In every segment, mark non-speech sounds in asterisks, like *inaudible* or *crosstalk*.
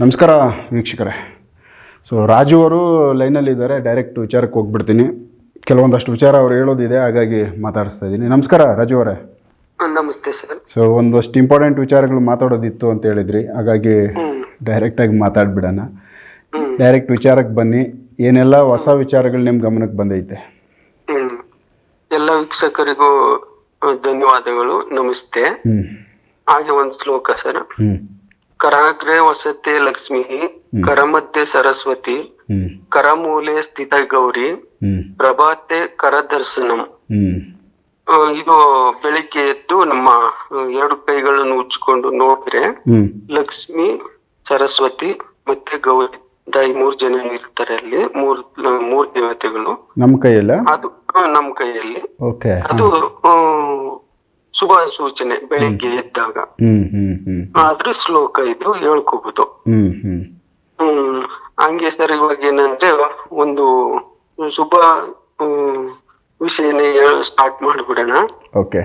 ನಮಸ್ಕಾರ ವೀಕ್ಷಕರೇ. ಸೊ ರಾಜು ಅವರು ಲೈನಲ್ಲಿದ್ದಾರೆ ಡೈರೆಕ್ಟ್ ವಿಚಾರಕ್ಕೆ ಹೋಗ್ಬಿಡ್ತೀನಿ. ಕೆಲವೊಂದಷ್ಟು ವಿಚಾರ ಅವ್ರು ಹೇಳೋದಿದೆ ಹಾಗಾಗಿ ಮಾತಾಡಿಸ್ತಾ ಇದ್ದೀನಿ. ನಮಸ್ಕಾರ ರಾಜು ಅವರೇ. ನಮಸ್ತೆ ಸರ್. ಸೊ ಒಂದಷ್ಟು ಇಂಪಾರ್ಟೆಂಟ್ ವಿಚಾರಗಳು ಮಾತಾಡೋದಿತ್ತು ಅಂತ ಹೇಳಿದ್ರಿ ಹಾಗಾಗಿ ಡೈರೆಕ್ಟಾಗಿ ಮಾತಾಡ್ಬಿಡೋಣ. ಡೈರೆಕ್ಟ್ ವಿಚಾರಕ್ಕೆ ಬನ್ನಿ ಏನೆಲ್ಲ ಹೊಸ ವಿಚಾರಗಳು ನಿಮ್ಮ ಗಮನಕ್ಕೆ ಬಂದೈತೆ? ಎಲ್ಲ ವೀಕ್ಷಕರಿಗೂ ಧನ್ಯವಾದಗಳು ನಮಸ್ತೆ. ಹಾಗೆ ಒಂದು ಶ್ಲೋಕ ಸರ್. ಕರಾಗ್ರೆ ವಸತಿ ಲಕ್ಷ್ಮಿ ಕರಮಧ್ಯೆ ಸರಸ್ವತಿ ಕರಮೂಲೆ ಸ್ಥಿತ ಗೌರಿ ಪ್ರಭಾತೆ ಕರದರ್ಶನಂ. ಇದು ಬೆಳಿಗ್ಗೆ ಎದ್ದು ನಮ್ಮ ಎರಡು ಕೈಗಳನ್ನು ಉಜ್ಜಿಕೊಂಡು ನೋಡಿದ್ರೆ ಲಕ್ಷ್ಮಿ ಸರಸ್ವತಿ ಮತ್ತೆ ಗೌರಿ ದಾಯಿ ಮೂರ್ ಜನ ಇರ್ತಾರೆ ಅಲ್ಲಿ ಮೂರ್ ಮೂರ್ ದೇವತೆಗಳು. ನಮ್ಮ ಕೈಯಲ್ಲ? ಅದು ನಮ್ಮ ನಮ್ ಕೈಯಲ್ಲಿ ಅದು ಶುಭ ಸೂಚನೆ ಬೆಳಿಗ್ಗೆ ಎದ್ದಾಗ. ಆದ್ರೆ ಶ್ಲೋಕ ಇದು ಹೇಳ್ಕೋಬಹುದು ಹ್ಮ್ ಹಂಗೆ ಸರ್ ಇವಾಗ ಏನಂದ್ರೆ ಒಂದು ಶುಭ ವಿಷಯನೇ ಸ್ಟಾರ್ಟ್ ಮಾಡ್ಬಿಡೋಣ. ಓಕೆ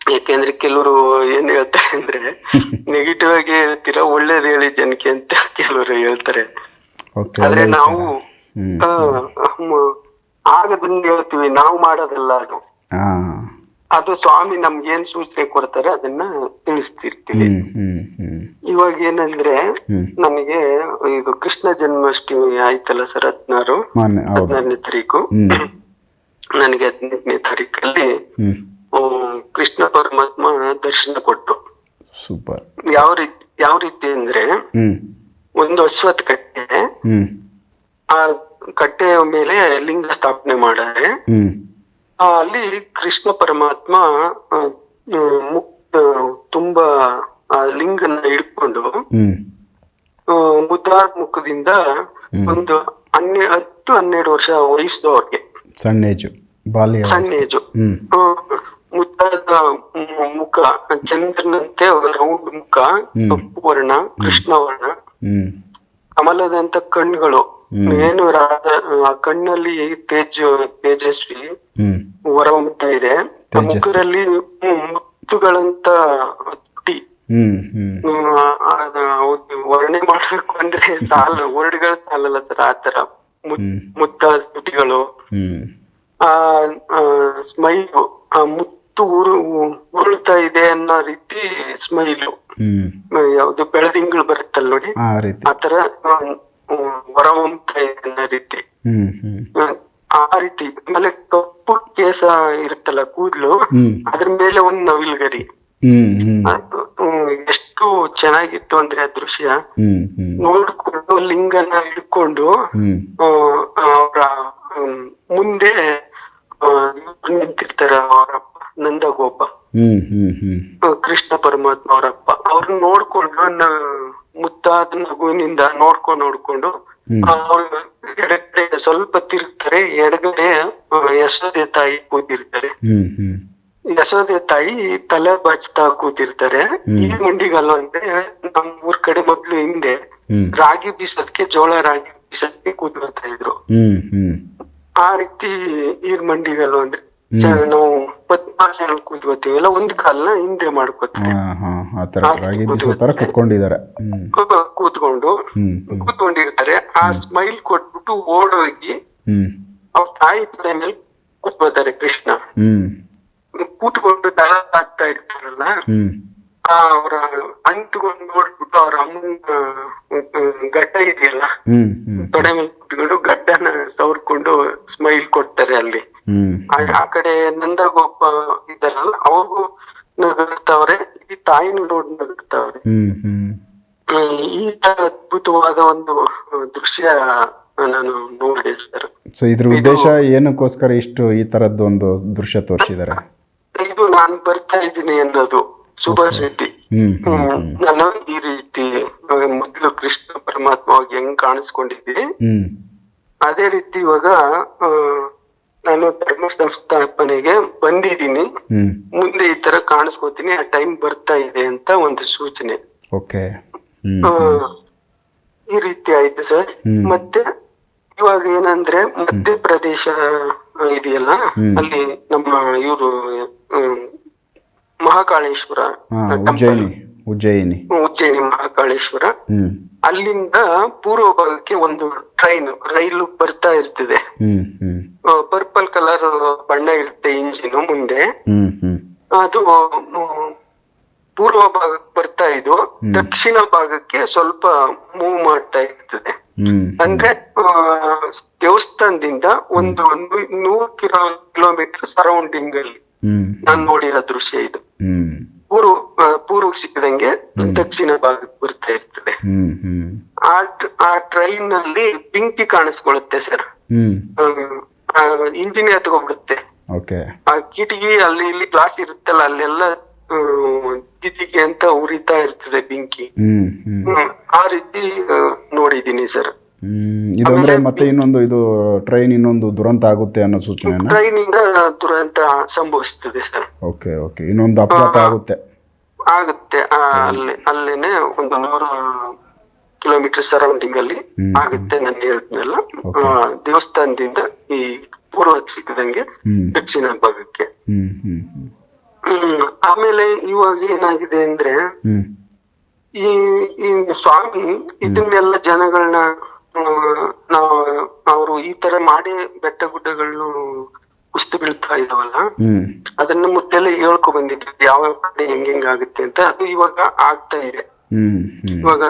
ಯಾಕೆಂದ್ರೆ ಕೆಲವರು ಏನ್ ಹೇಳ್ತಾರೆ ಅಂದ್ರೆ *laughs* ನೆಗೆಟಿವ್ ಆಗಿ ಹೇಳ್ತೀರಾ ಒಳ್ಳೇದ್ ಹೇಳಿ ಜನಕ್ಕೆ ಅಂತ ಕೆಲವರು ಹೇಳ್ತಾರೆ. ಆದ್ರೆ ನಾವು ಆಗದನ್ನ ಹೇಳ್ತೀವಿ ನಾವು ಮಾಡೋದಲ್ಲ ಅದು. ಅದು ಸ್ವಾಮಿ ನಮ್ಗೆ ಏನ್ ಸೂಚನೆ ಕೊಡ್ತಾರೆ ಅದನ್ನ ತಿಳಿಸ್ತಿರ್ತೀವಿ. ಇವಾಗ ಏನಂದ್ರೆ ನಮಗೆ ಇದು ಕೃಷ್ಣ ಜನ್ಮಾಷ್ಟಮಿ ಆಯ್ತಲ್ಲ ಸರ್ ಹದಿನಾರು? ಹದಿನಾರನೇ ತಾರೀಕು. ನನಗೆ ಹದಿನೆಂಟನೇ ತಾರೀಕಲ್ಲಿ ಕೃಷ್ಣ ಪರಮಾತ್ಮ ದರ್ಶನ ಕೊಟ್ಟು. ಸೂಪರ್. ಯಾವ ರೀತಿ ಯಾವ ರೀತಿ ಅಂದ್ರೆ ಒಂದು ಅಶ್ವತ್ ಕಟ್ಟೆ. ಆ ಕಟ್ಟೆಯ ಮೇಲೆ ಲಿಂಗ ಸ್ಥಾಪನೆ ಮಾಡಾರೆ. ಅಲ್ಲಿ ಕೃಷ್ಣ ಪರಮಾತ್ಮ ತುಂಬಾ ಆ ಲಿಂಗನ ಹಿಡ್ಕೊಂಡು ಮುದ್ದಾರ್ ಮುಖದಿಂದ ಒಂದು ಹನ್ನೆ ಹತ್ತು ಹನ್ನೆರಡು ವರ್ಷ ವಯಸ್ಸದವ್ರಿಗೆ ಸಣ್ಣ ಏಜು ಬಾಲ್ಯ ಸಣ್ಣ ಏಜು. ಮುದ್ದಾದ ಮುಖ ಚಂದ್ರನಂತೆ ರೌಂಡ್ ಮುಖ ಕಪ್ಪು ವರ್ಣ ಕೃಷ್ಣ ವರ್ಣ ಕಮಲದಂತ ಕಣ್ಣುಗಳು. ಹ್ಮ್. ಏನು ರಾಧ ಆ ಕಣ್ಣಲ್ಲಿ ತೇಜ ತೇಜಸ್ವಿ ಹೊರಹೊಮ್ಮುತ್ತಾ ಇದೆ. ಆ. ಮುಖದಲ್ಲಿ ಮುತ್ತುಗಳಂತ ತುಟಿ ವರ್ಣೆ ಮಾಡ್ಬೇಕು ಅಂದ್ರೆ ಸಾಲ ವರ್ಡ್ಗಳು ಸಾಲಲ್ಲ ಸರ್ ಆತರ ಮುತ್ತ. ತುಟಿಗಳು. ಆ ಸ್ಮೈಲು ಆ ಮುತ್ತು ಉರು ಉರುಳ್ತಾ ಇದೆ ಅನ್ನೋ ರೀತಿ ಸ್ಮೈಲು. ಯಾವ್ದು ಬೆಳದಿಂಗಳು ಬರುತ್ತಲ್ಲ ನೋಡಿ ಆತರ ಹೊರಹೊಮ್ತಾ ಇದೆ ಅನ್ನೋ ರೀತಿ. ಆ ರೀತಿ. ಆಮೇಲೆ ಕಪ್ಪು ಕೇಸ ಇರುತ್ತಲ್ಲ ಕೂದಲು ಅದ್ರ ಮೇಲೆ ಒಂದ್ ನವಿಲ್ಗರಿ. ಅದು ಎಷ್ಟು ಚೆನ್ನಾಗಿತ್ತು ಅಂದ್ರೆ ಆ ದೃಶ್ಯ. ನೋಡ್ಕೊಂಡು ಲಿಂಗನ ಹಿಡ್ಕೊಂಡು ಅವರ ಮುಂದೆ ನಿಂತಿರ್ತಾರ ಅವರಪ್ಪ ನಂದಗೋಪ. ಕೃಷ್ಣ ಪರಮಾತ್ಮ ಅವರಪ್ಪ ಅವ್ರನ್ನ ನೋಡ್ಕೊಂಡು ನನ್ನ ಮುತ್ತಾದ ಮಗುವಿನಿಂದ ನೋಡ್ಕೊಂಡು ನೋಡ್ಕೊಂಡು. ಅವ್ರು ಎಡಗಡೆ ಸ್ವಲ್ಪ ತಿರುಗ್ತಾರೆ ಎಡಗಡೆ ಯಶೋದೆ ತಾಯಿ ಕೂತಿರ್ತಾರೆ. ಯಶೋದೆ ತಾಯಿ ತಲೆ ಬಾಚ್ತಾ ಕೂತಿರ್ತಾರೆ. ಈ ಮಂಡಿಗಲ್ಲು ಅಂದ್ರೆ ನಮ್ ಊರ್ ಕಡೆ ಮೊದ್ಲು ಹಿಂದೆ ರಾಗಿ ಬೀಸೋದಕ್ಕೆ ಜೋಳ ರಾಗಿ ಬೀಸೋದಕ್ಕೆ ಕೂತ್ಕೊಳ್ತಾ ಇದ್ರು. ಆ ರೀತಿ ಈರ್ ಮಂಡಿಗಲ್ಲು ಅಂದ್ರೆ ನಾವು ಪದ್ಮಾಸನ ಕೂತ್ಕೋತೀವಲ್ಲ ಒಂದ್ ಕಾಲ್ನ ಹಿಂದೆ ಥರ ಕುತ್ಕೊಂಡಿದ್ದಾರೆ. ಕೂತ್ಕೊಂಡು ಕೂತ್ಕೊಂಡಿರ್ತಾರೆ. ಆ ಸ್ಮೈಲ್ ಕೊಟ್ಬಿಟ್ಟು ಓಡೋಗಿ ಅವ್ರ ತಾಯಿ ತಲೆ ಮೇಲೆ ಕೂತ್ಕೋತಾರೆ ಕೃಷ್ಣ. ಕೂತ್ಕೊಂಡು ದಳ ಆಗ್ತಾ ಇರ್ತಾರಲ್ಲ ಅವರ ಅಂತ್ಕೊಂಡು ನೋಡ್ಬಿಟ್ಟು ಅವ್ರ ಅಮ್ಮನ ಗಡ್ಡ ಇದೆಯಲ್ಲ ತೊಡೆ ಮೇಲೆ ಕೂತ್ಕೊಂಡು ಗಡ್ಡನ ಸವರ್ಕೊಂಡು ಸ್ಮೈಲ್ ಕೊಡ್ತಾರೆ ಅಲ್ಲಿ. ಆ- ಆ ಕಡೆ ನಂದಗೋಪ ಇದ್ದಾರಲ್ಲ ಅವ್ರಿಗೂ ನಗರ್ತಾವ್ರೆ ಈ ತಾಯಿನ ನೋಡಿ ಹ್ಮ್, ಈ ತರ ಅದ್ಭುತವಾದ ಒಂದು ದೃಶ್ಯ ನಾನು ನೋಡಿದೆ ಸರ್. ಸೊ ಇದ್ರ ಉದ್ದೇಶ ಏನಕ್ಕೋಸ್ಕರ ಇಷ್ಟು ಈ ತರದ್ದು ಒಂದು ದೃಶ್ಯ ತೋರಿಸಿದ್ದಾರೆ? ಇದು ನಾನು ಬರ್ತಾ ಇದ್ದೀನಿ ಅನ್ನೋದು ಸುಭಾಷ್ ಹ್ಮ್ ನಾನು ಈ ರೀತಿ ಮೊದಲು ಕೃಷ್ಣ ಪರಮಾತ್ಮವಾಗಿ ಹೆಂಗ್ ಕಾಣಿಸ್ಕೊಂಡಿದ್ದೆ ಅದೇ ರೀತಿ ಇವಾಗ ನಾನು ಧರ್ಮ ಸಂಸ್ಥಾಪನೆಗೆ ಬಂದಿದ್ದೀನಿ ಮುಂದೆ ಈ ತರ ಕಾಣಿಸ್ಕೋತೀನಿ ಆ ಟೈಮ್ ಬರ್ತಾ ಇದೆ ಅಂತ ಒಂದು ಸೂಚನೆ. ಓಕೆ. ಈ ರೀತಿ ಆಯ್ತು ಸರ್. ಮತ್ತೆ ಇವಾಗ ಏನಂದ್ರೆ ಮಧ್ಯಪ್ರದೇಶ ಇದೆಯಲ್ಲ ಅಲ್ಲಿ ನಮ್ಮ ಇವರು ಮಹಾಕಾಳೇಶ್ವರ. ಉಜ್ಜಯಿನಿ. ಉಜ್ಜಯಿನಿ ಮಹಾಕಾಳೇಶ್ವರ. ಅಲ್ಲಿಂದ ಪೂರ್ವ ಭಾಗಕ್ಕೆ ಒಂದು ಟ್ರೈನ್ ರೈಲು ಬರ್ತಾ ಇರ್ತದೆ. ಪರ್ಪಲ್ ಕಲರ್ ಬಣ್ಣ ಇರುತ್ತೆ ಇಂಜಿನ್ ಮುಂದೆ. ಅದು ಪೂರ್ವ ಭಾಗಕ್ಕೆ ಬರ್ತಾ ಇದು. ದಕ್ಷಿಣ ಭಾಗಕ್ಕೆ ಸ್ವಲ್ಪ ಮೂವ್ ಮಾಡ್ತಾ ಇರ್ತದೆ. ಅಂದ್ರೆ ದೇವಸ್ಥಾನದಿಂದ ಒಂದು ಒಂದು ನೂರು ಕಿಲೋ ಕಿಲೋಮೀಟರ್ ಸರೌಂಡಿಂಗ್ ಅಲ್ಲಿ. ನಾನು ನೋಡಿರೋ ದೃಶ್ಯ ಇದು. ಪೂರ್ವ ಪೂರ್ವ ಪೂರ್ವಕ್ಕೆ ಸಿಕ್ಕದಂಗೆ ದಕ್ಷಿಣ ಭಾಗಕ್ಕೆ ಬರ್ತಾ ಇರ್ತದೆ. ಆ ಟ್ರೈನ್ನಲ್ಲಿ ಬೆಂಕಿ ಕಾಣಿಸ್ಕೊಳ್ಳುತ್ತೆ ಸರ್. ಇಂಜಿನ್ ಎತ್ಕೊಂಡ್ಬಿಡುತ್ತೆ ಆ ಕಿಟಕಿ ಅಲ್ಲಿ ಇಲ್ಲಿ ಗ್ಲಾಸ್ ಇರುತ್ತಲ್ಲ ಅಲ್ಲೆಲ್ಲ ಕಿಟಕಿ ಅಂತ ಉರಿತಾ ಇರ್ತದೆ ಬೆಂಕಿ. ಆ ರೀತಿ ನೋಡಿದೀನಿ ಸರ್. ಇದಂದ್ರೆ ಮತ್ತೆ ಇನ್ನೊಂದು ಇದು ಟ್ರೈನ್ ಇನ್ನೊಂದು ದುರಂತ ಆಗುತ್ತೆ ಅನ್ನೋ ಸೂಚನೆ ಟ್ರೈನ್ ಇಂದ ದುರಂತ ಸಂಭವಿಸ್ತದೆ ಸರ್. ಓಕೆ ಓಕೆ ಇನ್ನೊಂದು ಅಪಘಾತ ಆಗುತ್ತೆ. ಆಗುತ್ತೆ. ಅಲ್ಲಿ ಅಲ್ಲೇನೆ ಒಂದು ನೂರು ಕಿಲೋಮೀಟರ್ ಸರೌಂಡಿಂಗ್ ಅಲ್ಲಿ ಆಗುತ್ತೆ ನಾನು ಹೇಳಿದ್ನಲ್ಲ ದೇವಸ್ಥಾನದಿಂದ ಈ ಪೂರ್ವ ಸಿಕ್ಕದಂಗೆ ದಕ್ಷಿಣ ಭಾಗಕ್ಕೆ. ಆಮೇಲೆ ಇವಾಗ ಏನಾಗಿದೆ ಅಂದ್ರೆ ಈ ಈ ಸ್ವಾಮಿ ಇದನ್ನೆಲ್ಲ ಜನಗಳನ್ನ ನಾವು ಅವರು ಈ ತರ ಮಾಡಿ ಬೆಟ್ಟ ಗುಡ್ಡಗಳು ಕುಸ್ತು ಬೀಳ್ತಾ ಇದಾವಲ್ಲ ಅದನ್ನ ಮೊದಲೆಲ್ಲ ಹೇಳ್ಕೊ ಬಂದಿದ್ವಿ ಯಾವ ಕಡೆ ಹೆಂಗ್ ಹೆಂಗ್ ಆಗುತ್ತೆ ಅಂತ. ಅದು ಇವಾಗ ಆಗ್ತಾ ಇದೆ. ಇವಾಗ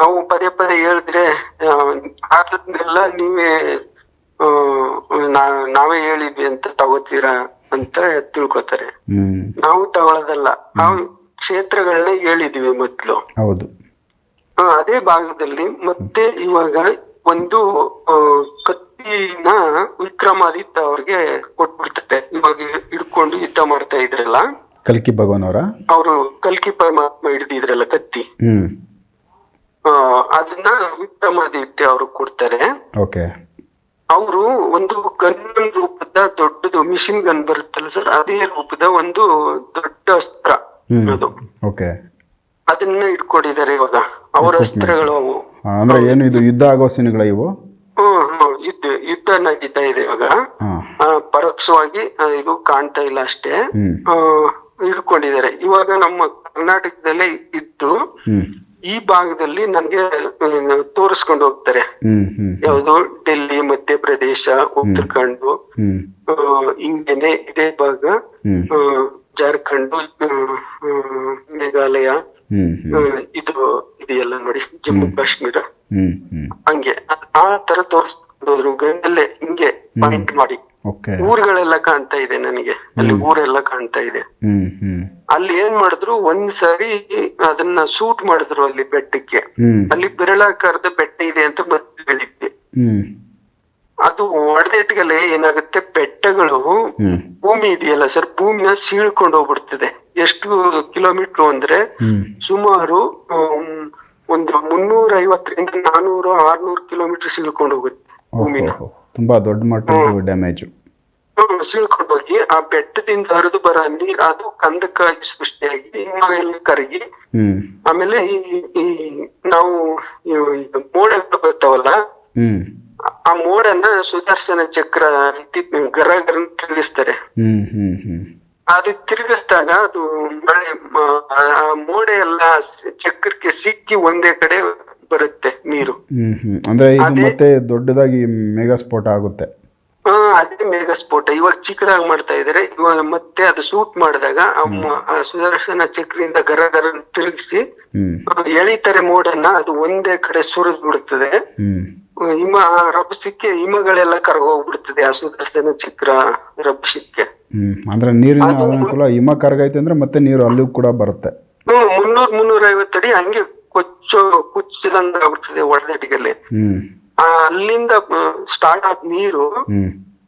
ನಾವು ಪದೇ ಪದೇ ಹೇಳಿದ್ರೆ ಅದನ್ನೆಲ್ಲ ನೀವೇ ನಾವೇ ಹೇಳಿದ್ವಿ ಅಂತ ತಗೋತೀರಾ ಅಂತ ತಿಳ್ಕೊತಾರೆ. ನಾವು ತಗೊಳ್ಳೋದಲ್ಲ. ನಾವು ಕ್ಷೇತ್ರಗಳನ್ನ ಹೇಳಿದ್ವಿ ಮೊದ್ಲು. ಹೌದು. ಅದೇ ಭಾಗದಲ್ಲಿ ಮತ್ತೆ ಇವಾಗ ಒಂದು ಕತ್ತಿನ ವಿಕ್ರಮಾದಿತ್ಯ ಅವ್ರಿಗೆ ಕೊಟ್ಬಿಡ್ತದೆ. ಇವಾಗ ಹಿಡ್ಕೊಂಡು ಯುದ್ಧ ಮಾಡ್ತಾ ಇದ್ರಲ್ಲ. ಕಲ್ಕಿ ಭಗವಾನ್ ಅವರ ಅವರು ಕಲ್ಕಿ ಪರಮಾತ್ಮ ಹಿಡಿದಿದ್ರಲ್ಲ ಕತ್ತಿ. ಹ್ಮ್. ಅದನ್ನ ವಿಕ್ರಮಾದಿತ್ಯ ಅವರು ಕೊಡ್ತಾರೆ. ಓಕೆ. ಅವರು ಒಂದು ಗನ್ ರೂಪದ ದೊಡ್ಡದು ಮಿಷಿನ್ ಗನ್ ಬರುತ್ತಲ್ಲ ಸರ್ ಅದೇ ರೂಪದ ಒಂದು ದೊಡ್ಡ ಅಸ್ತ್ರ ಅದು. ಓಕೆ. ಅದನ್ನ ಇಟ್ಕೊಂಡಿದ್ದಾರೆ ಇವಾಗ. ಅವರ ಅಸ್ತ್ರಗಳು ಅವು. ಅಂದ್ರೆ ಏನು ಇದು ಯುದ್ಧ ಆಗೋ ಸೀನ್ಗಳ ಇವು? ಹ್ಮ್ ಹ್ಮ್ ಯುದ್ಧ ಯುದ್ಧ ನಡೀತಾ ಇದೆ ಇವಾಗ. ಹಾ. ಆ, ಪರೋಕ್ಷವಾಗಿ ಆ, ಇದು ಕಾಣ್ತಾ ಇಲ್ಲ ಅಷ್ಟೇ. ಹ್ಮ್. ಆ, ಹಿಡ್ಕೊಂಡಿದ್ದಾರೆ ಇವಾಗ ನಮ್ಮ ಕರ್ನಾಟಕದಲ್ಲೇ ಇದ್ದು ಹ್ಮ್. ಈ ಭಾಗದಲ್ಲಿ ನನ್ಗೆ ತೋರಿಸ್ಕೊಂಡು ಹೋಗ್ತಾರೆ. ಹ್ಮ್ ಹ್ಮ್ ಯಾವುದು? ಡೆಲ್ಲಿ ಮಧ್ಯಪ್ರದೇಶ ಉತ್ತರಾಖಂಡ್ ಹ್ಮ್. ಆ, ಹಿಂಗೇನೆ ಇದೇ ಭಾಗ. ಹ್ಮ್. ಆ, ಜಾರ್ಖಂಡ್ ಆ, ಆ, ಮೇಘಾಲಯ ಆ, ಇದು ಇದೆಲ್ಲ ನೋಡಿ ಜಮ್ಮು ಕಾಶ್ಮೀರ. ಹಂಗೆ ಆ ತರ ತೋರಿಸ್ಕೊಂಡು ಗಂಡಲ್ಲೇ ಹಿಂಗೆ ಪಾಯಿಂಟ್ ಮಾಡಿ. ಊರುಗಳೆಲ್ಲ ಕಾಣ್ತಾ ಇದೆ ನನಗೆ. ಅಲ್ಲಿ ಊರೆಲ್ಲ ಕಾಣ್ತಾ ಇದೆ. ಅಲ್ಲಿ ಏನ್ ಮಾಡಿದ್ರು ಒಂದ್ ಸಾರಿ ಅದನ್ನ ಸೂಟ್ ಮಾಡಿದ್ರು ಅಲ್ಲಿ ಬೆಟ್ಟಕ್ಕೆ. ಅಲ್ಲಿ ಬೆರಳಾಕಾರದ ಬೆಟ್ಟ ಇದೆ ಅಂತ ಮತ್ತೆ ಹೇಳಿದ್ದೆ ಅದು ಒಡೆದಿಟ್ಗಲೆ ಏನಾಗುತ್ತೆ ಬೆಟ್ಟಗಳು ಭೂಮಿ ಇದೆಯಲ್ಲ ಸರ್ ಭೂಮಿನ ಸೀಳ್ಕೊಂಡು ಹೋಗ್ಬಿಡ್ತದೆ. ಎಷ್ಟು ಕಿಲೋಮೀಟರ್ ಅಂದ್ರೆ ಸುಮಾರು ಒಂದು ಮುನ್ನೂರ ಐವತ್ತರಿಂದ ನಾನೂರು ಆರ್ನೂರು ಕಿಲೋಮೀಟರ್ ಸೀಳ್ಕೊಂಡು ಹೋಗುತ್ತೆ ಭೂಮಿನ. ತುಂಬಾ ದೊಡ್ಡ ಮಟ್ಟದ ಡ್ಯಾಮೇಜ್. ಸೀಳ್ಕೊಂಡು ಹೋಗಿ ಆ ಬೆಟ್ಟದಿಂದ ಹರಿದು ಬರ ನೀರ್ ಅದು ಕಂದಕ್ಕಾಗಿ ಸೃಷ್ಟಿಯಾಗಿ ಹಿಮಾಲಯ ಕರಗಿ ಆಮೇಲೆ ಈ ಈ ನಾವು ಮೋಡ ಬರ್ತಾವಲ್ಲ ಆ ಮೋಡನ್ನ ಸುದರ್ಶನ ಚಕ್ರ ರೀತಿ ಗರ ಗರ ತಿಳಿಸ್ತಾರೆ. ಹ್ಮ್ ಹ್ಮ್ ಹ್ಮ್. ಅದು ತಿರುಗಿಸಿದಾಗ ಅದು ಮಳೆ ಮೋಡೆ ಎಲ್ಲ ಚಕ್ರಕ್ಕೆ ಸಿಕ್ಕಿ ಒಂದೇ ಕಡೆ ಬರುತ್ತೆ ನೀರು. ಅಂದ್ರೆ ಇದು ಮತ್ತೆ ದೊಡ್ಡದಾಗಿ ಮೇಘ ಸ್ಫೋಟ ಆಗುತ್ತೆ. ಹಾ ಅದೇ ಮೇಘ ಸ್ಫೋಟ ಇವಾಗ ಚಿಕ್ಕದಾಗಿ ಮಾಡ್ತಾ ಇದಾರೆ ಇವಾಗ ಮತ್ತೆ ಅದು ಸೂಟ್ ಮಾಡಿದಾಗ ಸುದರ್ಶನ ಚಕ್ರಿಂದ ಗರ ಗರ ತಿರುಗಿಸಿ ಎಳಿತಾರೆ ಮೋಡನ್ನ ಅದು ಒಂದೇ ಕಡೆ ಸುರಿದ್ ಬಿಡುತ್ತದೆ ಹ್ಮ್ ರಭಸಕ್ಕೆ ಹಿಮಗಳೆಲ್ಲ ಕರಗೋಗ್ಬಿಡ್ತದೆ ಆ ಸುದರ್ಶನ ಚಿತ್ರ ರಭಸಕ್ಕೆ. ಹ್ಮ್ ಅಂದ್ರೆ ನೀರಿನ ಅನುಕೂಲ ಹಿಮ ಕರಗೈತೆ ಅಂದ್ರೆ ಮತ್ತೆ ನೀರು ಅಲ್ಲಿಗೂ ಕೂಡ ಬರುತ್ತೆ. ಹ್ಮ್ ಮುನ್ನೂರ್ ಮುನ್ನೂರ ಅಡಿ ಹಂಗೆ ಕೊಚ್ಚೋ ಕುಚ್ಚಿದಂಗ ಆಗ್ಬಿಡ್ತದೆ ಹ್ಮ್. ಆ ಅಲ್ಲಿಂದ ಸ್ಟಾರ್ಟ್ ಆದ ನೀರು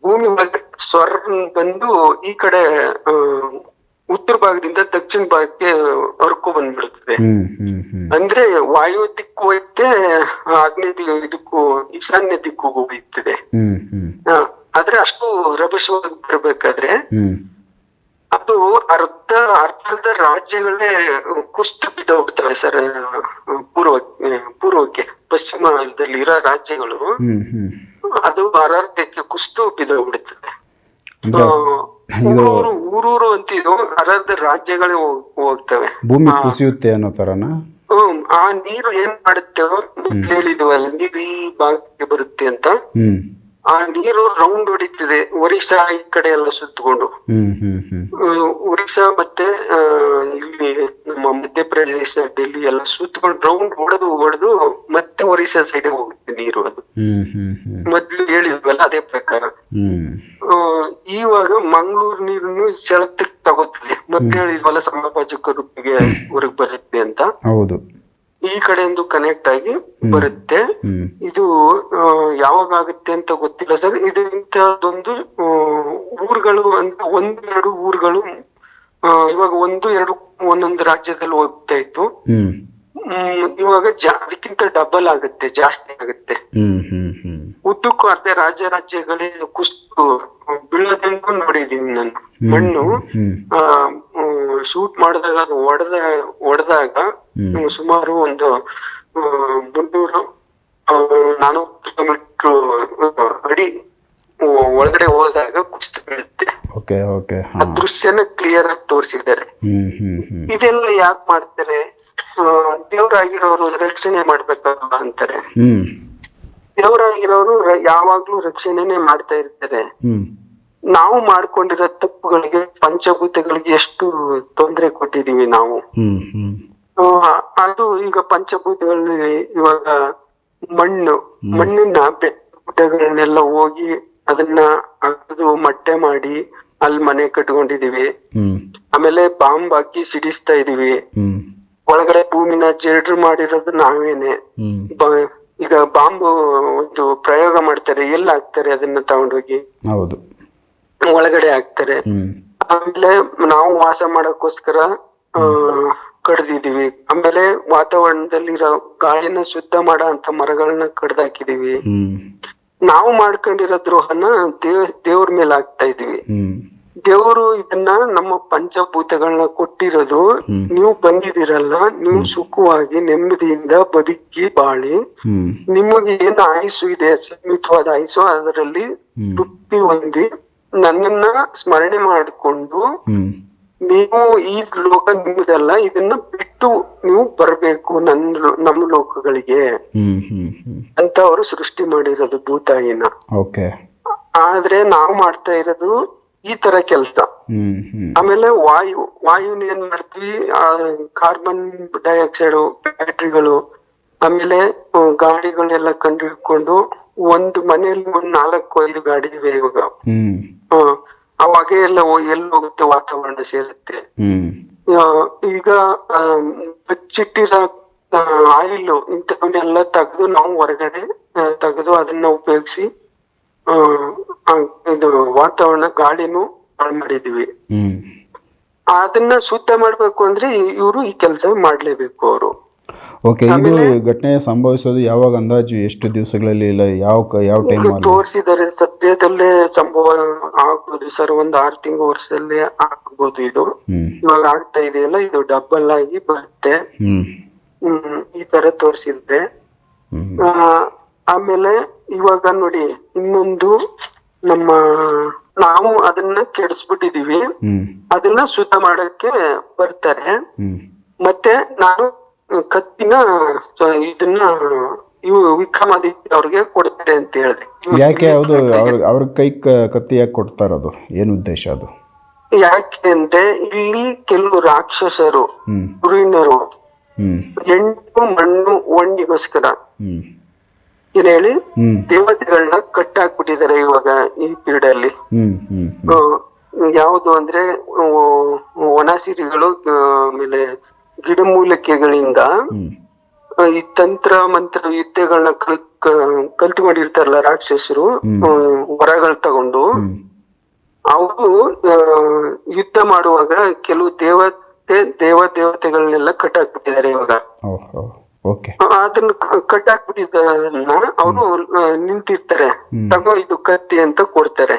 ಭೂಮಿ ಒಳಗೆ ಸ್ವರ್ ಬಂದು ಈ ಕಡೆ ಆ, ಉತ್ತರ ಭಾಗದಿಂದ ದಕ್ಷಿಣ ಭಾಗಕ್ಕೆ ಹರ್ಕೊ ಬಂದ್ಬಿಡುತ್ತದೆ. ಅಂದ್ರೆ ವಾಯು ದಿಕ್ಕು ಹೋಯ್ತೆ ಆಗ್ನೇಯ ಇದಕ್ಕೂ ಈಶಾನ್ಯ ದಿಕ್ಕು ಹೋಗ್ತದೆ ಆದ್ರೆ ಅಷ್ಟು ರಭಸವಾಗಿ ಬರ್ಬೇಕಾದ್ರೆ ಅದು ಅರ್ಧ ಅರ್ಧದ ರಾಜ್ಯಗಳೇ ಕುಸ್ತು ಬಿದ್ದೋಗ್ತವೆ ಸರ್ ಪೂರ್ವ ಪೂರ್ವಕ್ಕೆ ಪಶ್ಚಿಮದಲ್ಲಿ ಇರೋ ರಾಜ್ಯಗಳು. ಅದು ಅರ್ಧಕ್ಕೆ ಕುಸ್ತು ಬಿದ್ದೋಗ್ಬಿಡುತ್ತದೆ ಅಂದ್ರೆ ಇದು ಊರೂರು ಊರೂರು ಅಂತಿದ್ದು ಅರ್ಧ ರಾಜ್ಯಗಳೇ ಹೋಗ್- ಹೋಗ್ತವೆ. ಭೂಮಿ ಕುಸಿಯುತ್ತೆ ಅನ್ನೋ ತರನ? ಹ್ಮ್ ಆ ನೀರು ಏನ್ ಮಾಡುತ್ತೆ ಹೇಳಿದ್ವಲ್ಲ ನೀರು ಈ ಭಾಗಕ್ಕೆ ಬರುತ್ತೆ ಅಂತ? ಆ ನೀರು ರೌಂಡ್ ಹೊಡಿತಿದೆ. ಒರಿಸ್ಸಾ ಈ ಕಡೆ ಎಲ್ಲ ಸುತ್ತಕೊಂಡು ಒರಿಸ್ಸಾ ಮತ್ತೆ ಇಲ್ಲಿ ನಮ್ಮ ಮಧ್ಯಪ್ರದೇಶ ಡೆಲ್ಲಿ ಎಲ್ಲ ಸುತ್ತಕೊಂಡು ರೌಂಡ್ ಹೊಡೆದು ಹೊಡೆದು ಮತ್ತೆ ಒರಿಸ್ಸಾ ಸೈಡ್ ಹೋಗುತ್ತೆ ನೀರು ಅದು. ಮೊದ್ಲು ಹೇಳಿದ್ವಲ್ಲ ಅದೇ ಪ್ರಕಾರ. ಇವಾಗ ಮಂಗಳೂರು ನೀರನ್ನು ಸೆಳತಕ್ಕೆ ತಗೋತದೆ. ಮತ್ತೆ ಹೇಳಿದ್ವಲ್ಲ ಸಮಭಾಜಕ ರೂಪಿಗೆ ಹೊರಗ್ ಬರುತ್ತೆ ಅಂತ. ಹೌದು. ಈ ಕಡೆಯಿಂದ ಕನೆಕ್ಟ್ ಆಗಿ ಬರುತ್ತೆ. ಇದು ಯಾವಾಗ ಆಗುತ್ತೆ ಅಂತ ಗೊತ್ತಿಲ್ಲ ಸರ್. ಇದು ಇಂಥದ್ದೊಂದು ಊರುಗಳು ಅಂತ ಒಂದೆರಡು ಊರುಗಳು ಇವಾಗ ಒಂದು ಎರಡು ಒಂದೊಂದು ರಾಜ್ಯದಲ್ಲಿ ಹೋಗ್ತಾ ಇತ್ತು. ಇವಾಗ ಅದಕ್ಕಿಂತ ಡಬಲ್ ಆಗುತ್ತೆ ಜಾಸ್ತಿ ಆಗುತ್ತೆ. ಉದ್ದಕ್ಕೂ ಅರ್ಧ ರಾಜ್ಯ ರಾಜ್ಯಗಳೇ ಕುಸ್ತು ಬೀಳೋದಂಗೂ ನೋಡಿದೀನಿ ನಾನು. ಮಣ್ಣು ಆ ಶೂಟ್ ಮಾಡಿದಾಗ ಅದು ಒಡೆದ ಒಡೆದಾಗ ಸುಮಾರು ಒಂದು ಮುನ್ನೂರು ನಾನೂರು ಕಿಲೋಮೀಟರ್ ಅಡಿ ಒಳಗಡೆ ಹೋದಾಗ ಕುಸ್ತು ಬೀಳುತ್ತೆ. ಆ ದೃಶ್ಯನ ಕ್ಲಿಯರ್ ಆಗಿ ತೋರಿಸಿದ್ದಾರೆ. ಇದೆಲ್ಲ ಯಾಕೆ ಮಾಡ್ತಾರೆ? ದೇವರಾಗಿರೋರು ರಕ್ಷಣೆ ಮಾಡ್ಬೇಕಲ್ಲ ಅಂತಾರೆ. ದೇವರಾಗಿರೋರು ಯಾವಾಗ್ಲೂ ರಕ್ಷಣೆನೆ ಮಾಡ್ತಾ ಇರ್ತಾರೆ. ನಾವು ಮಾಡ್ಕೊಂಡಿರೋ ತಪ್ಪುಗಳಿಗೆ ಪಂಚಭೂತಗಳಿಗೆ ಎಷ್ಟು ತೊಂದರೆ ಕೊಟ್ಟಿದೀವಿ ನಾವು. ಅದು ಈಗ ಪಂಚಭೂತಗಳಲ್ಲಿ ಇವಾಗ ಮಣ್ಣು. ಮಣ್ಣಿನ ಬೆಟ್ಟಗಳನ್ನೆಲ್ಲ ಹೋಗಿ ಅದನ್ನ ಅದು ಮಟ್ಟೆ ಮಾಡಿ ಅಲ್ಲಿ ಮನೆ ಕಟ್ಕೊಂಡಿದೀವಿ ಆಮೇಲೆ ಬಾಂಬ್ ಹಾಕಿ ಸಿಡಿಸ್ತಾ ಇದೀವಿ. ಒಳಗಡೆ ಭೂಮಿನ ಜೇಡ್ರು ಮಾಡಿರೋದು ನಾವೇನೆ. ಈಗ ಬಾಂಬು ಒಂದು ಪ್ರಯೋಗ ಮಾಡ್ತಾರೆ ಎಲ್ಲ ಹಾಕ್ತಾರೆ ಅದನ್ನ ತಗೊಂಡೋಗಿ? ಹೌದು. ಒಳಗಡೆ ಹಾಕ್ತಾರೆ. ಆಮೇಲೆ ನಾವು ವಾಸ ಮಾಡಕ್ಕೋಸ್ಕರ ಕಡ್ದಿದೀವಿ ಆಮೇಲೆ ವಾತಾವರಣದಲ್ಲಿರೋ ಗಾಳಿನ ಶುದ್ಧ ಮಾಡೋ ಅಂತ ಮರಗಳನ್ನ ಕಡ್ದಾಕಿದೀವಿ ನಾವು ಮಾಡ್ಕೊಂಡಿರೋ ದ್ರೋಹನ ದೇವ್ ದೇವ್ರ ಮೇಲೆ ಹಾಕ್ತಾ ಇದೀವಿ ದೇವರು ಇದನ್ನ ನಮ್ಮ ಪಂಚಭೂತಗಳನ್ನ ಕೊಟ್ಟಿರೋದು. ನೀವು ಬಂದಿದ್ದೀರಲ್ಲ ನೀವು ಸುಖವಾಗಿ ನೆಮ್ಮದಿಯಿಂದ ಬದುಕಿ ಬಾಳಿ. ನಿಮಗೆ ಏನು ಆಯುಸ್ಸು ಇದೆ ಸೀಮಿತವಾದ ಆಯುಸ್ಸು ಅದರಲ್ಲಿ. ತೃಪ್ತಿ ಹೊಂದಿ ನನ್ನನ್ನ ಸ್ಮರಣೆ ಮಾಡಿಕೊಂಡು ನೀವು ಈ ಲೋಕ ನಿಮ್ಮದಲ್ಲ ಇದನ್ನ ಬಿಟ್ಟು ನೀವು ಬರಬೇಕು ನನ್ನ ನಮ್ಮ ಲೋಕಗಳಿಗೆ. ಅಂತ ಅವರು ಸೃಷ್ಟಿ ಮಾಡಿರೋದು ಭೂತಾಯಿನ. ಆದ್ರೆ ನಾವು ಮಾಡ್ತಾ ಇರೋದು ಈ ತರ ಕೆಲಸ. ಆಮೇಲೆ ವಾಯು ವಾಯುನ ಏನ್ ಮಾಡ್ತೀವಿ ಕಾರ್ಬನ್ ಡೈಆಕ್ಸೈಡ್ ಬ್ಯಾಟ್ರಿಗಳು ಆಮೇಲೆ ಗಾಡಿಗಳನ್ನೆಲ್ಲ ಕಂಡು ಹಿಡ್ಕೊಂಡು ಒಂದು ಮನೆಯಲ್ಲಿ ಒಂದ್ ನಾಲ್ಕು ಐದು ಗಾಡಿ ಇವೆ ಇವಾಗ. ಆ ಎಲ್ಲ ಎಲ್ಲಿ ಹೋಗುತ್ತೆ ವಾತಾವರಣ ಸೇರುತ್ತೆ. ಈಗ ಆ, ಬಚ್ಚಿಟ್ಟಿರೋ ಆಯಿಲ್ ಇಂಥವನ್ನೆಲ್ಲ ತೆಗೆದು ನಾವು ಹೊರಗಡೆ ತೆಗೆದು ಅದನ್ನ ಉಪಯೋಗಿಸಿ ಇದು ವಾತಾವರಣ ಗಾಳಿನೂ ಹಾಳು ಮಾಡಿದೀವಿ. ಅದನ್ನ ಶುದ್ಧ ಮಾಡ್ಬೇಕು ಅಂದ್ರೆ ಇವರು ಈ ಕೆಲಸ ಮಾಡ್ಲೇಬೇಕು ಅವರು. ಓಕೆ ಇದು ಘಟನೆ ಸಂಭವಿಸೋದು ಯಾವಾಗ ಅಂದಾಜು? ಎಷ್ಟು ದಿವಸಗಳಲ್ಲಿ ಇಲ್ಲ ಯಾವ ಕ- ಯಾವ ತೋರಿಸಿದ್ದಾರೆ ಸದ್ಯದಲ್ಲೇ ಸಂಭವ ಆಗ್ಬೋದು ಸರ್ ಒಂದ್ ಆರು ತಿಂಗಳು ವರ್ಷದಲ್ಲಿ ಆಗ್ಬೋದು ಇದು. ಇವಾಗ ಆಗ್ತಾ ಇದೆಯಲ್ಲ ಇದು ಡಬಲ್ ಆಗಿ ಬರುತ್ತೆ. ಹ್ಮ್. ಈ ತರ ತೋರಿಸಿದ್ರೆ. ಆ, ಆಮೇಲೆ ಇವಾಗ ನೋಡಿ ಇನ್ನೊಂದು ನಮ್ಮ ನಾವು ಅದನ್ನ ಕೆಡಿಸ್ಬಿಟ್ಟಿದೀವಿ. ಅದನ್ನ ಶುದ್ಧ ಮಾಡಕ್ಕೆ ಬರ್ತಾರೆ. ಮತ್ತೆ ನಾನು ಕತ್ತಿನ ಇದನ್ನ ಇವು ವಿಕ್ರಮಾದಿತ್ಯ ಅವ್ರಿಗೆ ಕೊಡ್ತಾರೆ ಅಂತ ಹೇಳಿದೆ. ಯಾಕೆ ಅದು ಅವ್ರ ಕೈ ಕತ್ತಿ ಯಾಕೆ ಕೊಡ್ತಾರದು ಏನು ಉದ್ದೇಶ ಅದು? ಯಾಕೆ ಅಂದ್ರೆ ಇಲ್ಲಿ ಕೆಲವು ರಾಕ್ಷಸರು ಎಂಟು ಗುರುವಿನರು ಹ್ಞೂ ಮಣ್ಣು ಒಂಡಿಗೋಸ್ಕರ ಏನ್ ಹೇಳಿ. ದೇವತೆಗಳನ್ನ ಕಟ್ಟಾಕ್ಬಿಟ್ಟಿದ್ದಾರೆ ಇವಾಗ ಈ ಪೀರಿಯಡ್ ಅಲ್ಲಿ ಯಾವುದು ಅಂದ್ರೆ ಒಣ ಸಿರಿಗಳು ಆಮೇಲೆ ಗಿಡಮೂಲಿಕೆಗಳಿಂದ ಈ ತಂತ್ರ ಮಂತ್ರ ವಿದ್ಯೆಗಳನ್ನ ಕಲ್ ಮಾಡಿರ್ತಾರಲ್ಲ ಕಲ್ತ್ಕೊಂಡಿರ್ತಾರಲ್ಲ ರಾಕ್ಷಸರು. ವರಗಳು ತಗೊಂಡು ಅವರು ಯುದ್ಧ ಮಾಡುವಾಗ ಕೆಲವು ದೇವತೆ ದೇವ ದೇವತೆಗಳನ್ನೆಲ್ಲ ಕಟ್ಟಾಕ್ಬಿಟ್ಟಿದ್ದಾರೆ ಇವಾಗ. ಓಕೆ. ಅದನ್ನ ಕಟ್ ಕಟ್ಟಾಕ್ಬಿಟ್ಟಿದ್ದನ್ನ ಅವರು ನಿಂತಿರ್ತಾರೆ. ತಗೋ ಇದು ಕತ್ತಿ ಅಂತ ಕೊಡ್ತಾರೆ.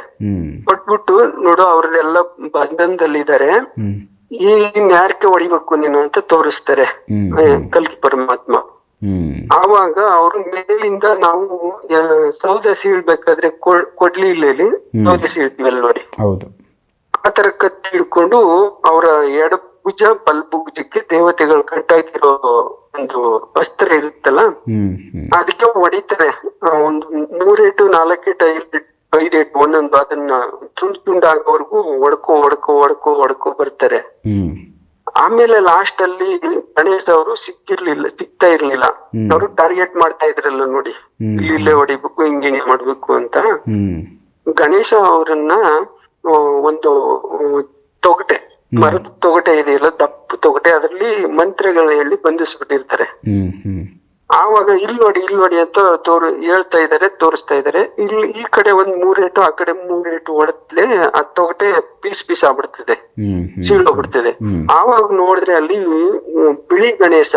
ಕೊಟ್ಬಿಟ್ಟು ನೋಡು ಅವ್ರದೆಲ್ಲ ಬಂಧನದಲ್ಲಿದ್ದಾರೆ. ಈ ಯಾರಕ್ಕೆ ಹೊಡಿಬೇಕು ನೀನು ಅಂತ ತೋರಿಸ್ತಾರೆ. ಕಲ್ಕಿ ಪರಮಾತ್ಮ. ಆವಾಗ ಅವ್ರ ಮೇಲಿಂದ ನಾವು ಸೌದೆ ಸೀಳ್ಬೇಕಾದ್ರೆ ಕೊಡ್ಲಿ ಇಲ್ಲ ಸೌದೆ ಸೀಳ್ತೀವಲ್ಲ ನೋಡಿ. ಹೌದು. ಆ ತರ ಕತ್ತಿ ಹಿಡ್ಕೊಂಡು ಅವರ ಎಡಭುಜ ಬಲ್ಭುಜಕ್ಕೆ ದೇವತೆಗಳು ಕಟ್ಟಾಕಿರೋ ಒಂದು ವಸ್ತ್ರ ಇರುತ್ತಲ್ಲ? ಅದಕ್ಕೆ ಹೊಡಿತಾರೆ. ಒಂದು ಮೂರೇಟು ನಾಲ್ಕೇಟ ಐದು ಐದೇಟು ಒಂದೊಂದು ಅದನ್ನ ತುಂಡು ತುಂಡಾಗೋವರೆಗೂ ಹೊಡ್ಕೋ ಹೊಡ್ಕೋ ಹೊಡ್ಕೋ ಹೊಡ್ಕೋ ಬರ್ತಾರೆ. ಆಮೇಲೆ ಲಾಸ್ಟ್ ಅಲ್ಲಿ ಗಣೇಶ್ ಅವರು ಸಿಕ್ಕಿರ್ಲಿಲ್ಲ ಸಿಗ್ತಾ ಇರ್ಲಿಲ್ಲ. ಅವರು ಟಾರ್ಗೆಟ್ ಮಾಡ್ತಾ ಇದ್ರಲ್ಲ ನೋಡಿ. ಇಲ್ಲಿ ಹೊಡಿಬೇಕು ಹಿಂಗೆ ಹಿಂಗೆ ಮಾಡ್ಬೇಕು ಅಂತ. ಗಣೇಶ ಅವರನ್ನ ಒಂದು ತೊಗಟೆ. ಮರದ ತೊಗಟೆ ಇದೆಯಲ್ಲ ದಪ್ಪ ತೊಗಟೆ ಅದರಲ್ಲಿ ಮಂತ್ರಿಗಳ ಹೇಳಿ ಬಂಧಿಸ್ಬಿಟ್ಟಿರ್ತಾರೆ. ಆವಾಗ ಇಲ್ಲಿ ನೋಡಿ ಇಲ್ಲಿ ನೋಡಿ ಅಂತ ತೋರು ಹೇಳ್ತಾ ಇದಾರೆ ತೋರಿಸ್ತಾ ಇದಾರೆ ಇಲ್ಲಿ ಈ ಕಡೆ ಒಂದ್ ಮೂರೇಟು ಆ ಕಡೆ ಮೂರೇಟು ಹೊಡೆದ್ಲೆ ಆ ತೊಗಟೆ ಪೀಸ್ ಪೀಸ್ ಆಗ್ಬಿಡ್ತದೆ. ಸೀಳೋಗ್ಬಿಡ್ತದೆ. ಆವಾಗ ನೋಡಿದ್ರೆ ಅಲ್ಲಿ ಬಿಳಿ ಗಣೇಶ.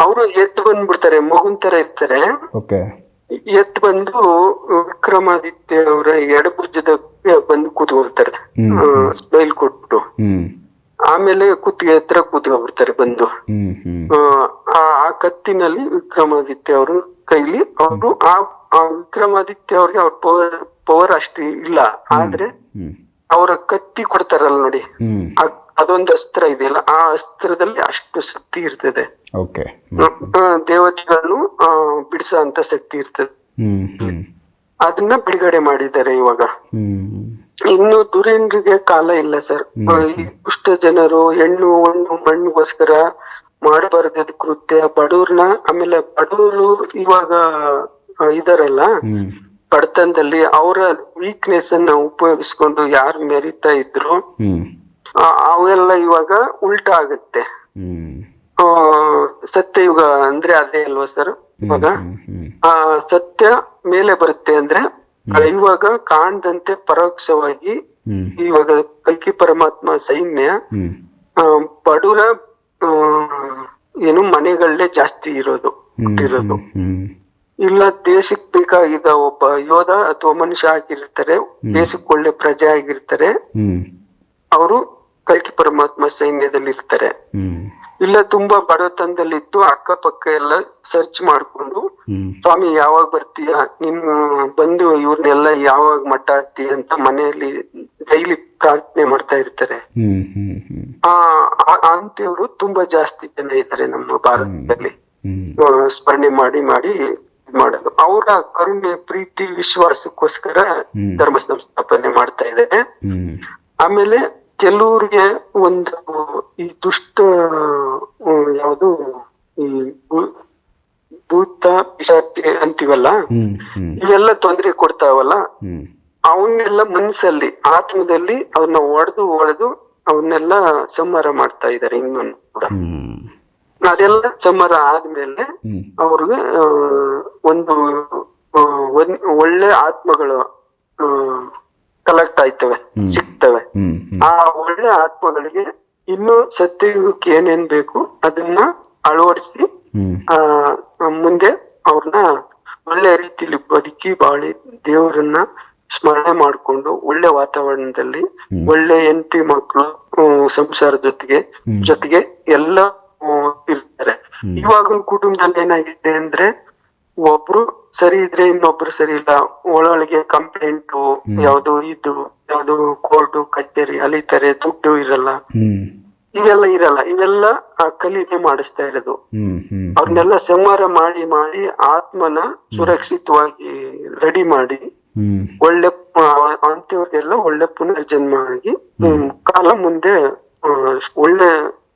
ಅವರು ಎದ್ದು ಬಂದ್ಬಿಡ್ತಾರೆ ಮಗುನ್ ತರ ಇರ್ತಾರೆ. ಎದ್ದು ಬಂದು ವಿಕ್ರಮಾದಿತ್ಯ ಅವರ ಎಡಭುಜದ ಬಂದು ಕೂತ್ಕೊಳ್ತಾರೆ. ಸ್ಮೈಲ್ ಕೊಟ್ಟು. ಆಮೇಲೆ ಕುತ್ತಿಗೆ ಹತ್ರ ಕೂತ್ಕೊಂಡ್ಬಿಡ್ತಾರೆ ಬಂದು. ಆ, ಕತ್ತಿನಲ್ಲಿ ವಿಕ್ರಮಾದಿತ್ಯ ಅವರು ಕೈಲಿ ಅವರು ಆ ವಿಕ್ರಮಾದಿತ್ಯ ಅವ್ರಿಗೆ ಅವ್ರ ಪವರ್ ಪವರ್ ಅಷ್ಟೇ ಇಲ್ಲ. ಆದ್ರೆ ಅವರ ಕತ್ತಿ ಕೊಡ್ತಾರಲ್ಲ ನೋಡಿ. ಆ- ಅದೊಂದು ಅಸ್ತ್ರ ಇದೆಯಲ್ಲ ಆ ಅಸ್ತ್ರದಲ್ಲಿ ಅಷ್ಟು ಶಕ್ತಿ ಇರ್ತದೆ. ಓಕೆ ದೇವತೆಗಳನ್ನು ಬಿಡಿಸೋ ಅಂತ ಶಕ್ತಿ ಇರ್ತದೆ. ಅದನ್ನ ಬಿಡುಗಡೆ ಮಾಡಿದ್ದಾರೆ ಇವಾಗ. ಇನ್ನು ದುರೇಂದ್ರಿಗೆ ಕಾಲ ಇಲ್ಲ ಸರ್. ಈ ದುಷ್ಟ ಜನರು ಹೆಣ್ಣು ಹಣ್ಣು ಮಣ್ಣಿಗೋಸ್ಕರ ಮಾಡಬಾರದ ಕೃತ್ಯ. ಬಡವ್ರನ್ನ ಆಮೇಲೆ ಬಡವರು ಇವಾಗ ಇದಾರಲ್ಲ ಬಡತನದಲ್ಲಿ ಅವರ ವೀಕ್ನೆಸ್ ಅನ್ನ ಉಪಯೋಗಿಸ್ಕೊಂಡು ಯಾರು ಮೆರಿತಾ ಇದ್ರು ಅವೆಲ್ಲ ಇವಾಗ ಉಲ್ಟಾ ಆಗುತ್ತೆ. ಸತ್ಯ ಸತ್ಯಯುಗ ಅಂದ್ರೆ ಅದೇ ಅಲ್ವಾ ಸರ್? ಇವಾಗ ಆ ಸತ್ಯ ಮೇಲೆ ಬರುತ್ತೆ ಅಂದ್ರೆ ಇವಾಗ ಕಾಣದಂತೆ ಪರೋಕ್ಷವಾಗಿ ಇವಾಗ ಕಲ್ಕಿ ಪರಮಾತ್ಮ ಸೈನ್ಯ ಬಡವರ ಆ, ಏನು ಮನೆಗಳಲ್ಲೇ ಜಾಸ್ತಿ ಇರೋದು ಇರೋದು ಇಲ್ಲ ದೇಶಕ್ ಬೇಕಾಗಿದ್ದ ಒಬ್ಬ ಯೋಧ ಅಥವಾ ಮನುಷ್ಯ ಆಗಿರ್ತಾರೆ ದೇಶಕ್ಕೆ ಒಳ್ಳೆ ಪ್ರಜೆ ಆಗಿರ್ತಾರೆ ಅವರು ಕಲ್ಕಿ ಪರಮಾತ್ಮ ಸೈನ್ಯದಲ್ಲಿ ಇರ್ತಾರೆ ಇಲ್ಲ ತುಂಬಾ ಬಡತನದಲ್ಲಿತ್ತು ಅಕ್ಕಪಕ್ಕ ಎಲ್ಲ ಸರ್ಚ್ ಮಾಡ್ಕೊಂಡು ಸ್ವಾಮಿ ಯಾವಾಗ ಬರ್ತೀಯ? ನಿಮ್ ಬಂದು ಇವ್ರನ್ನೆಲ್ಲ ಯಾವಾಗ ಮಠ ಹಾಕ್ತೀಯ ಅಂತ ಮನೆಯಲ್ಲಿ ಡೈಲಿ ಪ್ರಾರ್ಥನೆ ಮಾಡ್ತಾ ಇರ್ತಾರೆ. ಆ ಅಂತವರು ತುಂಬಾ ಜಾಸ್ತಿ ಜನ ಇದ್ದಾರೆ ನಮ್ಮ ಭಾರತದಲ್ಲಿ. ಸ್ಮರಣೆ ಮಾಡಿ ಮಾಡಿ ಮಾಡೋದು. ಅವರ ಕರುಣೆ ಪ್ರೀತಿ ವಿಶ್ವಾಸಕ್ಕೋಸ್ಕರ. ಧರ್ಮ ಸಂಸ್ಥಾಪನೆ ಮಾಡ್ತಾ ಇದ್ದಾರೆ. ಆಮೇಲೆ ಕೆಲವ್ರಿಗೆ ಒಂದು ಈ ದುಷ್ಟ ಯಾವುದು ಈ ಭೂತ ಪಿಶಾಚಿ ಅಂತೀವಲ್ಲ ಇವೆಲ್ಲ ತೊಂದರೆ ಕೊಡ್ತಾವಲ್ಲ ಅವನ್ನೆಲ್ಲ ಮನಸ್ಸಲ್ಲಿ ಆತ್ಮದಲ್ಲಿ ಅವನ್ನ ಒಡೆದು ಒಡೆದು ಅವನ್ನೆಲ್ಲ ಸಂಹಾರ ಮಾಡ್ತಾ ಇದ್ದಾರೆ ಇನ್ನೊಂದು ಕೂಡ. ಅದೆಲ್ಲ ಸಂಹಾರ ಆದ್ಮೇಲೆ ಅವ್ರಿಗೆ ಒಂದು ಒಳ್ಳೆ ಆತ್ಮಗಳು ಕಲೆಕ್ಟ್ ಆಯ್ತವೆ. ಸಿಗ್ತವೆ. ಆ ಒಳ್ಳೆ ಆತ್ಮಗಳಿಗೆ ಇನ್ನು ಸತ್ಯಯುಗಕ್ಕೆ ಏನೇನ್ ಬೇಕು ಅದನ್ನ ಅಳವಡಿಸಿ ಆ ಮುಂದೆ ಅವ್ರನ್ನ ಒಳ್ಳೆ ರೀತಿಯಲ್ಲಿ ಬದುಕಿ ಬಾಳಿ ದೇವರನ್ನ ಸ್ಮರಣೆ ಮಾಡ್ಕೊಂಡು ಒಳ್ಳೆ ವಾತಾವರಣದಲ್ಲಿ ಒಳ್ಳೆ ಎಂಟಿ ಮಕ್ಕಳು ಸಂಸಾರ ಜೊತೆಗೆ ಜೊತೆಗೆ ಎಲ್ಲ ಇರ್ತಾರೆ. ಇವಾಗ ಇವಾಗಿನ ಕುಟುಂಬದಲ್ಲಿ ಏನಾಗಿದೆ ಅಂದ್ರೆ ಒಬ್ರು ಸರಿ ಇದ್ರೆ ಇನ್ನೊಬ್ರು ಸರಿ ಇಲ್ಲ. ಒಳೊಳಗೆ ಕಂಪ್ಲೇಂಟ್. ಯಾವ್ದು ಇದು ಯಾವ್ದು ಕೋರ್ಟ್ ಕಚೇರಿ ಅಲಿತಾರೆ ದುಡ್ಡು ಇರಲ್ಲ. ಇವೆಲ್ಲ ಇರಲ್ಲ. ಇವೆಲ್ಲ ಆ ಕಲಿಕೆ ಮಾಡಿಸ್ತಾ ಇರೋದು. ಅವ್ರನ್ನೆಲ್ಲ ಸಂಹಾರ ಮಾಡಿ ಮಾಡಿ ಆತ್ಮನ ಸುರಕ್ಷಿತವಾಗಿ ರೆಡಿ ಮಾಡಿ ಒಳ್ಳೆ ಅಂತವ್ರಿಗೆಲ್ಲ ಒಳ್ಳೆ ಪುನರ್ಜನ್ಮ ಆಗಿ ಕಾಲ ಮುಂದೆ ಒಳ್ಳೆ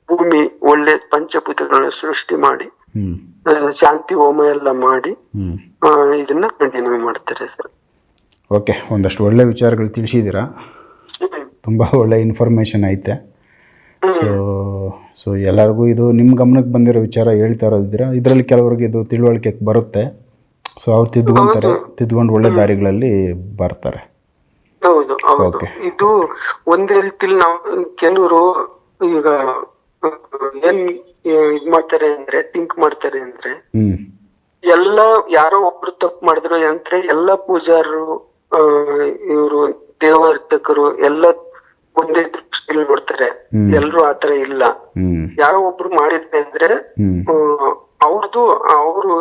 ಭೂಮಿ ಒಳ್ಳೆ ಪಂಚಭೂತಗಳನ್ನ ಸೃಷ್ಟಿ ಮಾಡಿ ಶಾಂತಿ ಹೋಮ ಎಲ್ಲ ಮಾಡಿ ಇದನ್ನ ಕಂಟಿನ್ಯೂ ಮಾಡ್ತಾರೆ ಸರ್. ಓಕೆ ಒಂದಷ್ಟು ಒಳ್ಳೆ ವಿಚಾರಗಳು ತಿಳಿಸಿದ್ದೀರಾ? ತುಂಬ ಒಳ್ಳೆ ಇನ್ಫಾರ್ಮೇಷನ್ ಐತೆ. ಸೊ ಸೊ ಎಲ್ಲರಿಗೂ ಇದು ನಿಮ್ಮ ಗಮನಕ್ಕೆ ಬಂದಿರೋ ವಿಚಾರ ಹೇಳ್ತಾ ಇರೋದಿದ್ದೀರಾ? ಇದರಲ್ಲಿ ಕೆಲವರಿಗೆ ಇದು ತಿಳುವಳಿಕೆ ಬರುತ್ತೆ. ಸೊ ಅವ್ರು ತಿದ್ಕೊಂತಾರೆ ತಿದ್ಕೊಂಡು ಒಳ್ಳೆ ದಾರಿಗಳಲ್ಲಿ ಬರ್ತಾರೆ. ಹೌದು ಹೌದು. ಇದು ಒಂದೇ ರೀತಿಲಿ ನಾವು ಕೆಲವರು ಈಗ ಏನ್ ಇದ್ ಮಾಡ್ತಾರೆ ಅಂದ್ರೆ ಥಿಂಕ್ ಮಾಡ್ತಾರೆ ಅಂದ್ರೆ ಎಲ್ಲ ಯಾರೋ ಒಬ್ರು ತಪ್ಪು ಮಾಡಿದ್ರು ಅಂದ್ರೆ ಎಲ್ಲ ಪೂಜಾರರು ಇವರು ದೇವರ್ತಕರು ಎಲ್ಲ ಒಂದೇ ದೃಷ್ಟಿಯಲ್ಲಿ ನೋಡ್ತಾರೆ. ಎಲ್ರು ಆತರ ಇಲ್ಲ. ಯಾರೋ ಒಬ್ರು ಮಾಡಿದ್ರೆ ಅಂದ್ರೆ ಅವ್ರದ್ದು ಅವರು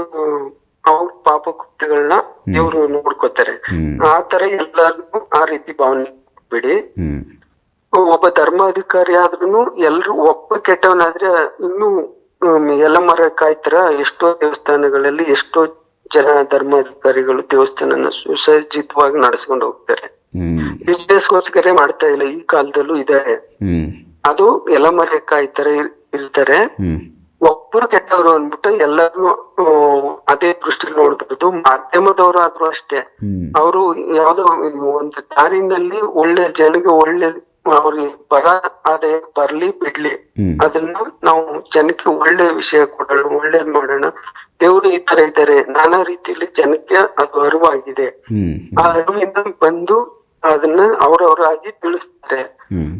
ಅವ್ರ ಪಾಪ ಕೃತ್ಯಗಳನ್ನ ಇವ್ರು ನೋಡ್ಕೋತಾರೆ. ಆತರ ಎಲ್ಲಾರ್ಗು ಆ ರೀತಿ ಭಾವನೆ ಬಿಡಿ ಒಬ್ಬ ಧರ್ಮಾಧಿಕಾರಿ ಆದ್ರೂನು ಎಲ್ರು ಒಬ್ಬ ಕೆಟ್ಟವನಾದ್ರೆ ಇನ್ನು ಎಲ್ಲ ಮರ ಕಾಯ್ತರ ಎಷ್ಟೋ ದೇವಸ್ಥಾನಗಳಲ್ಲಿ ಎಷ್ಟೋ ಜನ ಧರ್ಮಾಧಿಕಾರಿಗಳು ದೇವಸ್ಥಾನನ ಸುಸಜ್ಜಿತವಾಗಿ ನಡೆಸ್ಕೊಂಡು ಹೋಗ್ತಾರೆ. ಬಿಸ್ನೆಸ್ಗೋಸ್ಕರ ಮಾಡ್ತಾ ಇಲ್ಲ ಈ ಕಾಲದಲ್ಲೂ ಇದಾರೆ ಅದು ಎಲ್ಲ ಮರ ಕಾಯ್ತಾರೆ ಇರ್- ಇರ್ತಾರೆ ಒಬ್ಬರು ಕೆಟ್ಟವರು ಅಂದ್ಬಿಟ್ಟು ಎಲ್ಲರೂ ಅದೇ ದೃಷ್ಟಿ ನೋಡ್ಬೋದು ಮಾಧ್ಯಮದವರು ಆದ್ರೂ ಅಷ್ಟೇ. ಅವರು ಯಾವ್ದೋ ಒಂದು ದಾರಿನಲ್ಲಿ ಒಳ್ಳೆ ಜನಗೆ ಒಳ್ಳೆ ಅವ್ರಿಗೆ ಬರ ಅದೇ ಬರ್ಲಿ ಬಿಡ್ಲಿ. ಅದನ್ನ ನಾವು ಜನಕ್ಕೆ ಒಳ್ಳೆ ವಿಷಯ ಕೊಡೋಣ ಒಳ್ಳೇದ್ ಮಾಡೋಣ. ದೇವ್ರು ಈ ತರ ಇದ್ದಾರೆ. ನಾನಾ ರೀತಿಯಲ್ಲಿ ಜನಕ್ಕೆ ಅದು ಅರಿವಾಗಿದೆ. ಆ ಅರಿವಿಂದ ಬಂದು ಅದನ್ನ ಅವ್ರವ್ರಾಗಿ ತಿಳಿಸ್ತಾರೆ.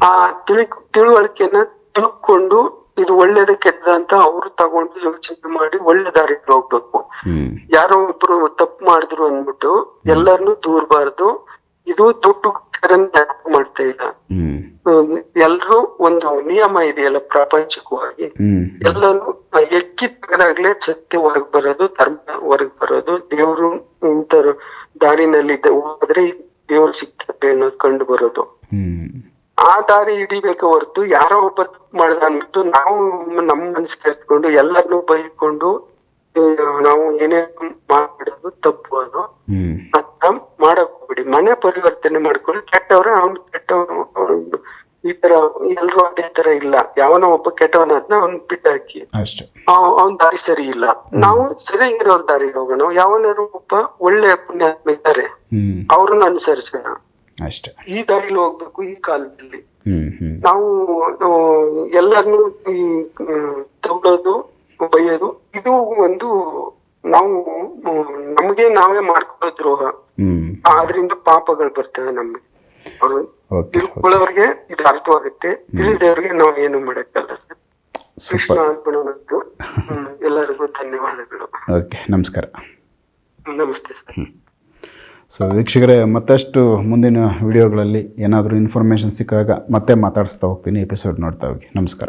ಆ ತಿಳಿ ತಿಳುವಳಿಕೆನ ತಿಳ್ಕೊಂಡು ಇದು ಒಳ್ಳೇದ ಕೆಟ್ಟದ ಅಂತ ಅವ್ರು ತಗೊಂಡು ಯೋಚನೆ ಮಾಡಿ ಒಳ್ಳೆ ದಾರಿಗೆ ಹೋಗ್ಬೇಕು. ಯಾರೋ ಒಬ್ರು ತಪ್ಪು ಮಾಡಿದ್ರು ಅಂದ್ಬಿಟ್ಟು ಎಲ್ಲರನ್ನು ದೂರಬಾರ್ದು. ಇದು ದುಡ್ಡು ಮಾಡ್ತಾ ಇಲ್ಲ? ಎಲ್ರು ಒಂದು ನಿಯಮ ಇದೆಯಲ್ಲ ಪ್ರಾಪಂಚಿಕವಾಗಿ. ಎಲ್ಲಾನು ಎಲ್ಲರೂ ಎಕ್ಕಿ ತೆಗೆದಾಗ್ಲೇ ಸತ್ಯ ಹೊರಗ್ ಬರೋದು ಧರ್ಮ ಹೊರಗ್ ಬರೋದು. ದೇವ್ರು ಇಂತ ದಾರಿನಲ್ಲಿ ಹೋದ್ರೆ ದೇವ್ರು ಸಿಗ್ತಾರೆ ಅನ್ನೋದು ಕಂಡು ಬರೋದು. ಆ ದಾರಿ ಹಿಡಿಬೇಕು ಹೊರತು ಯಾರೋ ಒಬ್ಬ ಮಾಡ್ದ ಅಂದ್ಬಿಟ್ಟು ನಾವು ನಮ್ಮ ಮನ್ಸ್ ಕೆತ್ಕೊಂಡು ಎಲ್ಲರನ್ನೂ ಬೈಕೊಂಡು ನಾವು ಏನೇ ಮಾಡ್ಬಿಡೋದು ತಪ್ಪು ಅದು. ಹ್ಞೂ ಅದ್ನ ಮಾಡಕ್ ಹೋಗ್ಬಿಡಿ. ಮನೆ ಪರಿವರ್ತನೆ ಮಾಡ್ಕೊಂಡು ಕೆಟ್ಟವ್ರ ಅವ್ನು ಕೆಟ್ಟವನು. ಈ ತರ ಎಲ್ರು ಅದೇ ತರ ಇಲ್ಲ. ಯಾವನೋ ಒಬ್ಬ ಕೆಟ್ಟವನಾದ್ನ ಅವ್ನ್ ಬಿಟ್ಟಾಕಿ ಅವನ್ ಅವ್- ಅವ್ನ್ ದಾರಿ ಸರಿ ಇಲ್ಲ. ನಾವು ಸರಿ ಇರೋ ದಾರಿ ಹೋಗೋಣ. ಯಾವನಾರು ಒಬ್ಬ ಒಳ್ಳೆ ಪುಣ್ಯಾತ್ಮ ಇದ್ದಾರೆ. ಅವ್ರನ್ನ ಅನುಸರಿಸೋಣ. ಅಷ್ಟೇ. ಈ ದಾರಿಲಿ ಹೋಗ್ಬೇಕು ಈ ಕಾಲದಲ್ಲಿ. ನಾವು ಎಲ್ಲರನ್ನು ಈ ತಗೊಳ್ಳೋದು ಬೈಯೋದು ಇದು ಒಂದು ನಾವು ನಮಗೆ ನಾವೇ ಮಾಡ್ಕೊಳ್ಳೋ ದ್ರೋಹ. ಆದ್ರಿಂದ ಪಾಪಗಳು ಬರ್ತವೆ ನಮ್ಗೆ. ತಿಳ್ಕೊಳ್ಳೋರಿಗೆ ಇದು ಅರ್ಥವಾಗುತ್ತೆ. ತಿಳಿದವ್ರಿಗೆ ನಾವು ಏನು ಮಾಡಕ್ಕಲ್ಲ ಸರ್. ಕೃಷ್ಣ ಎಲ್ಲರಿಗೂ ಧನ್ಯವಾದಗಳು. ಓಕೆ ನಮಸ್ಕಾರ. ನಮಸ್ತೆ ಸರ್. ಸೊ ವೀಕ್ಷಕರೇ ಮತ್ತಷ್ಟು ಮುಂದಿನ ವಿಡಿಯೋಗಳಲ್ಲಿ ಏನಾದರೂ ಇನ್ಫಾರ್ಮೇಷನ್ ಸಿಕ್ಕಾಗ ಮತ್ತೆ ಮಾತಾಡಿಸ್ತಾ ಹೋಗ್ತೀನಿ ಎಪಿಸೋಡ್ ನೋಡ್ತಾ ಹೋಗಿ. ನಮಸ್ಕಾರ.